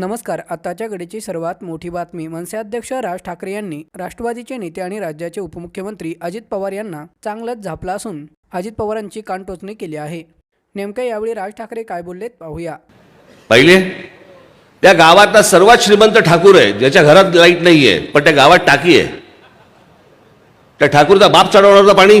नमस्कार. आताच्या घडीची सर्वात मोठी बातमी मनसे अध्यक्ष राज ठाकरे यांनी राष्ट्रवादीचे नेते आणि राज्याचे उपमुख्यमंत्री अजित पवार यांना चांगलंच झापला असून अजित पवारांची कानटोचणी केली आहे. नेमक्या यावेळी राज ठाकरे काय बोललेत पाहूया. पहिले? त्या गावातला सर्वात श्रीमंत ठाकूर आहे. ज्याच्या घरात लाइट नाही आहे पण त्या गावात टाकी आहे. त्या ठाकूरचा बाप चढवणार होता पाणी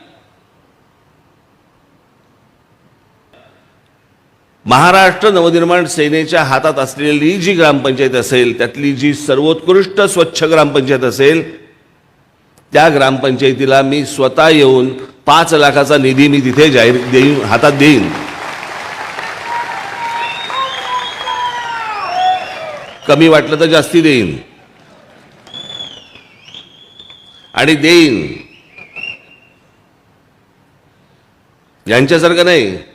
महाराष्ट्र नवनिर्माण सेनेच्या हातात असलेली जी ग्रामपंचायत असेल त्यातली जी सर्वोत्कृष्ट स्वच्छ ग्रामपंचायत असेल त्या ग्रामपंचायतीला मी स्वतः येऊन पाच लाखाचा निधी मी तिथे जाहीर देईन हातात देईन. कमी वाटलं तर जास्ती देईन. आणि देईन. यांच्यासारखं नाही.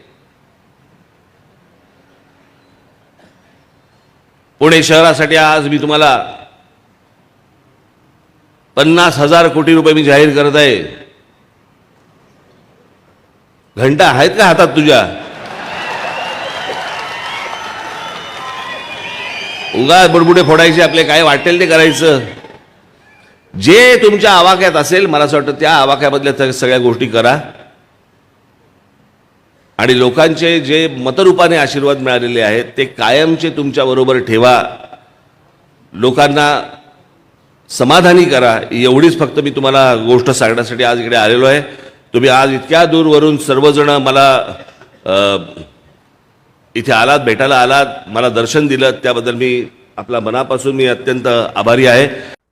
पुणे शहरासाठी आज मी तुम्हाला पन्नास हजार कोटी रुपये मी जाहीर करत आहे. घंटा आहेत का हातात तुझ्या? उगा बुडबुडे फोडायचे आपले काय वाटेल ते करायचं. जे तुमच्या आवाक्यात असेल मला असं वाटतं त्या आवाक्यामधल्या सगळ्या गोष्टी करा. आणि लोकांचे जे मतरूपाने आशीर्वाद मिळालेले आहेत ते कायमचे तुमच्याबरोबर ठेवा. लोकांना समाधानी करा. एवढीच फक्त मी तुम्हाला गोष्ट सांगण्यासाठी आज इकडे आलेलो आहे. तुम्ही आज इतक्या दूरवरून सर्वजण मला इथे आलात भेटायला आलात मला दर्शन दिलं त्याबद्दल मी आपल्या मनापासून मी अत्यंत आभारी आहे.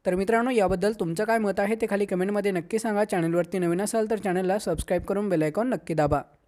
तर मित्रांनो याबद्दल तुमचं काय मत आहे ते खाली कमेंटमध्ये नक्की सांगा. चॅनलवरती नवीन असाल तर चॅनलला सबस्क्राईब करून बेलायकॉन नक्की दाबा.